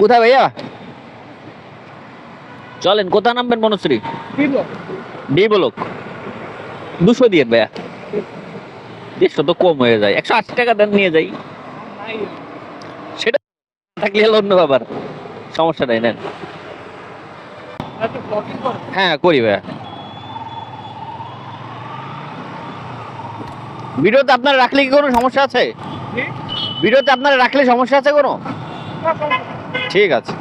কোথায় ভাইয়া? চলেন কোথায় নামবেন মনশ্রী? D block. দুশো দিয়ে ভাইয়া। দেড়শো তো কম হয়ে যায়। একশো আশি টাকা দেন নিয়ে যাই। সেটা থাকলে হলো অন্য ব্যাপার। সমস্যা নাই নেন। হ্যাঁ করি ভাইয়া। ভিডিওতে আপনার রাখলে কি কোনো সমস্যা আছে? ভিডিওতে আপনার রাখলে সমস্যা আছে কোনো? ঠিক আছে।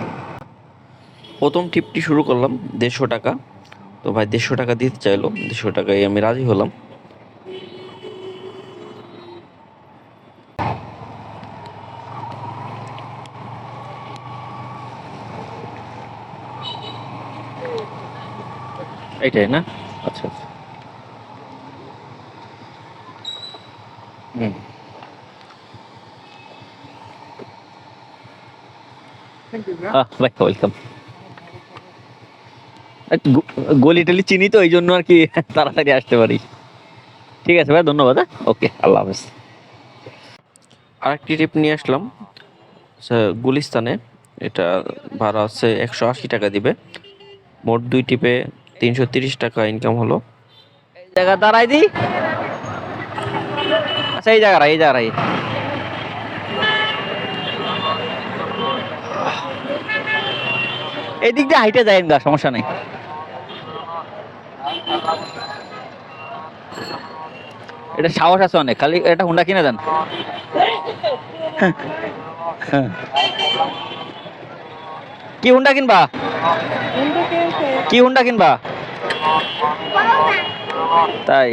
প্রথম ট্রিপটি শুরু করলাম দেড়শো টাকা। তো ভাই দেড়শো টাকা দিতে চাইলো, দেড়শো টাকায় আমি রাজি হলাম। এইটাই না? আচ্ছা আচ্ছা। হুম। ভাই ওয়েলকাম গলি টলি চিনি তো এই জন্য আর কি তাড়াতাড়ি আসতে পারি। ঠিক আছে ভাই ধন্যবাদ হ্যাঁ? ওকে আল্লাহ হাফেজ। আরেকটি ট্রিপ নিয়ে আসলাম। সে- গুলিস্তানে এটা ভাড়া আছে একশো আশি টাকা দিবে। মোট দুই টিপে তিনশো তিরিশ টাকা ইনকাম হলো। জায়গা দাঁড়াই দি। আচ্ছা এই জায়গা এই জায়গা এই দিক দিয়ে হাইটে যায় গা সমস্যা নেই। এটা সাহস আছে অনেক, খালি এটা হুন্ডা কিনে দেন। কি হুন্ডা কিনবা? কি হুন্ডা কিনবা? তাই।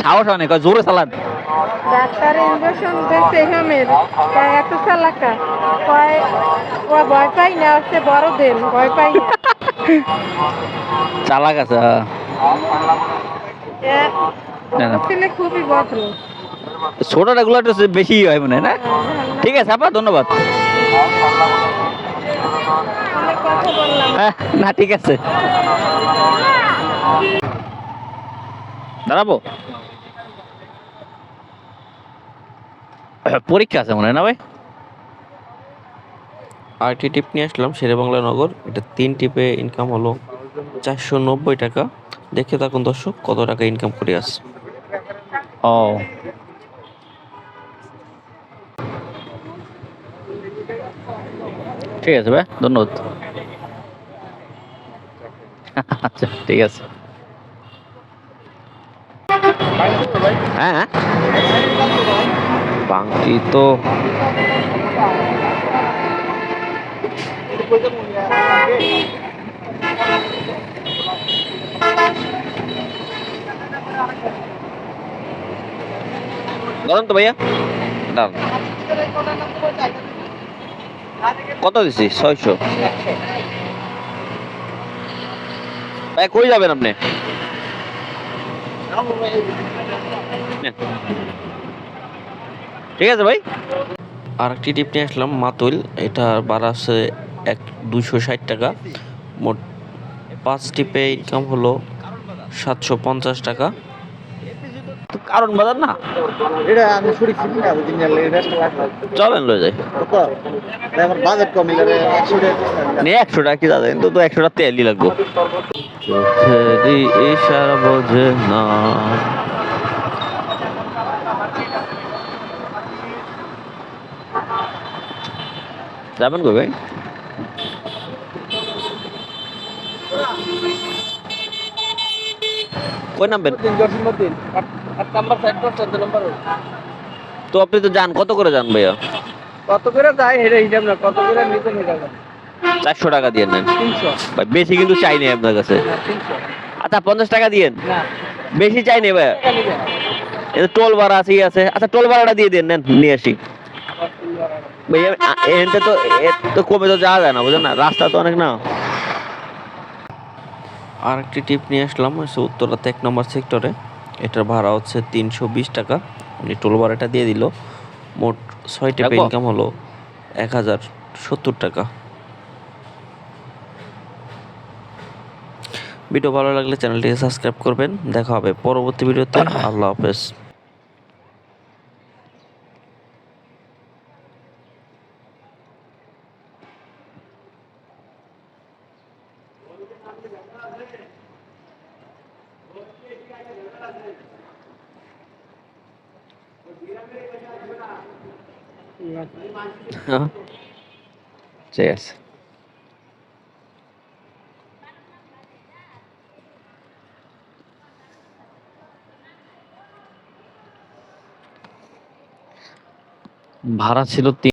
সাহস অনেক, জোরে চালান। ডাক্তার ইঞ্জেকশন দিয়েছে হেমের। তাই এত চালাকা। কয় ও ভয় পাই না হচ্ছে বড় দেন ভয় পাই না। চালাক আছে হ্যাঁ। ছেলে খুবই ভদ্র। গুলো একটু বেশি হয় মনে হয় না? ঠিক আছে আপা ধন্যবাদ। হ্যাঁ, না ঠিক আছে। দাঁড়াবো। পরীক্ষা আছে মনে হয় না ভাই? আরেকটি টিপ নিয়ে আসলাম শেরেবাংলা নগর। এটা তিন টিপে ইনকাম হলো চারশো নব্বই টাকা। দেখে থাকুন দর্শক কত টাকা ইনকাম করে আস। ও। ঠিক আছে ভাই ধন্যবাদ। আচ্ছা ঠিক আছে। হ্যাঁ। বাংটি তো দাঁড়ান তো ভাইয়া। দাঁড়ান। কত দিছি? ছয়শো। ভাই কই যাবেন আপনি। ঠিক আছে ভাই? আর একটি টিপ নিয়ে আসলাম মাতুল। এটা ভাড়া আছে এক দুশো ষাট টাকা। মোট পাঁচ টিপে ইনকাম হলো সাতশো পঞ্চাশ টাকা। তো কারণ বাজার না? এটা আমি শুরু ছিলি না দিন গেলে এটা লাগবে চলেন লয়ে যাই। আমার বাজেট কম ইলারে একশো টাকা নে। একশো টাকা কি দাদা কিন্তু তো একশো টাকা তেলই লাগবো। চোখেরই ইশারা বোঝে না। যাবেন কই ভাই? কই নামবেন? তো চোদ্দ নাম্বার তো আপনি তো যান কত করে যান ভাইয়া? কত করে যায় হেরে হিসাব না কত করে নিতে নিতে চারশো টাকা দিয়ে নেন। ভাই বেশি কিন্তু চাই নাই আপনার কাছে। আচ্ছা পঞ্চাশ টাকা দিয়েন? না। বেশি চাই নেই এটা টোল ভাড়া আছে আছে। আচ্ছা টোল ভাড়াটা দিয়ে দেন নেন নিয়ে আসি। এখানতে তো যাওয়া যায় না না? রাস্তা তো অনেক না। টিপ নিয়ে আসলাম হচ্ছে উত্তরাতে এক নম্বর সেক্টরে। এটার ভাড়া হচ্ছে তিনশো বিশ টাকা। উনি টোল ভাড়াটা দিয়ে দিল। মোট ছয় ইনকাম হলো এক হাজার সত্তর টাকা। ভিডিও ভালো লাগলে চ্যানেলটিকে সাবস্ক্রাইব করবেন। দেখা হবে পরবর্তী ভিডিওতে। আল্লাহ হাফেজ। হ্যাঁ ঠিক আছে ভাড়া ছিল তিন